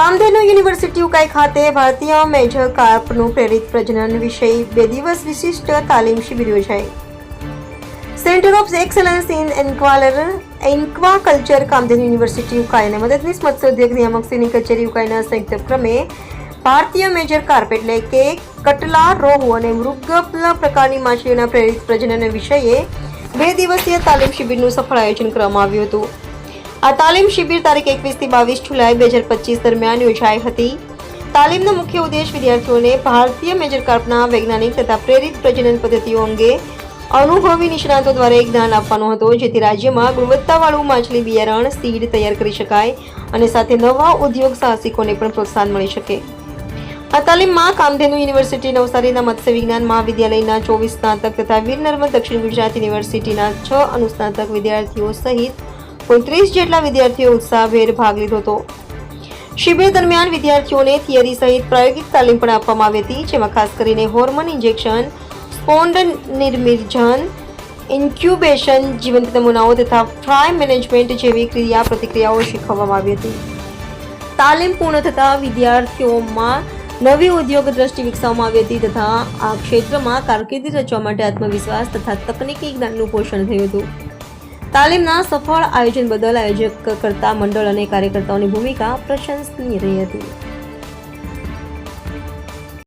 Kamdhenu university Ukai ખાતે ભારતીય major કાર્પનું પ્રેરિત પ્રજનન વિષય બે દિવસ વિશિષ્ટ તાલીમ શિબિર યોજાઈ. સેન્ટર ઓફ એક્સલન્સ ઇન એન્ક્વાલર aquaculture Kamdhenu university Ukai અને મદદનીશ મત્સ્ય ઉદ્યોગ નિયામક શ્રીની કચેરી ઉકાઈના સંયુક્ત ક્રમે ભારતીય મેજર કાર્પ એટલે કે કટલા, રોહુ અને મૃગલ પ્રકારની માછલીઓના પ્રેરિત પ્રજનન વિષયે બે દિવસીય તાલીમ શિબિરનું સફળ આયોજન કરવામાં આવ્યું હતું. આ તાલીમ શિબિર તારીખ એકવીસથી બાવીસ જુલાઈ બે હજાર પચીસ દરમિયાન યોજાઈ હતી. તાલીમનો મુખ્ય ઉદ્દેશ વિદ્યાર્થીઓને ભારતીય મેજર કાર્પના વૈજ્ઞાનિક તથા પ્રેરિત પ્રજનન પદ્ધતિઓ અંગે અનુભવી નિષ્ણાતો દ્વારા એક જ્ઞાન આપવાનો હતો, જેથી રાજ્યમાં ગુણવત્તાવાળું માછલી બિયારણ, સીડ તૈયાર કરી શકાય અને સાથે નવા ઉદ્યોગ સાહસિકોને પણ પ્રોત્સાહન મળી શકે. આ તાલીમમાં કામધેનુ યુનિવર્સિટી નવસારીના મત્સ્ય વિજ્ઞાન મહાવિદ્યાલયના ચોવીસ સ્નાતક તથા વીર નર્મદ દક્ષિણ ગુજરાત યુનિવર્સિટીના છ અનુસ્નાતક વિદ્યાર્થીઓ સહિત કુલ ત્રીસ જેટલા વિદ્યાર્થીઓ ઉત્સાહભેર ભાગ લીધો હતો. શિબિર દરમિયાન વિદ્યાર્થીઓને થિયરી સહિત પ્રાયોગિક તાલીમ પણ આપવામાં આવી હતી, જેમાં ખાસ કરીને હોર્મોન ઇન્જેક્શન, સ્પોન્ડ નિર્મિર્જન, ઇન્ક્યુબેશન, જીવંત નમૂનાઓ તથા ફ્રાય મેનેજમેન્ટ જેવી ક્રિયા પ્રતિક્રિયાઓ શીખવવામાં આવી હતી. તાલીમ પૂર્ણ થતાં વિદ્યાર્થીઓમાં નવી ઉદ્યોગ દ્રષ્ટિ વિકસાવવામાં આવી હતી તથા આ ક્ષેત્રમાં કારકિર્દી રચવા માટે આત્મવિશ્વાસ તથા તકનીકી જ્ઞાનનું પોષણ થયું હતું. તાલીમના સફળ આયોજન બદલ આયોજક કરતા મંડળ અને કાર્યકર્તાઓની ભૂમિકા પ્રશંસનીય રહી હતી.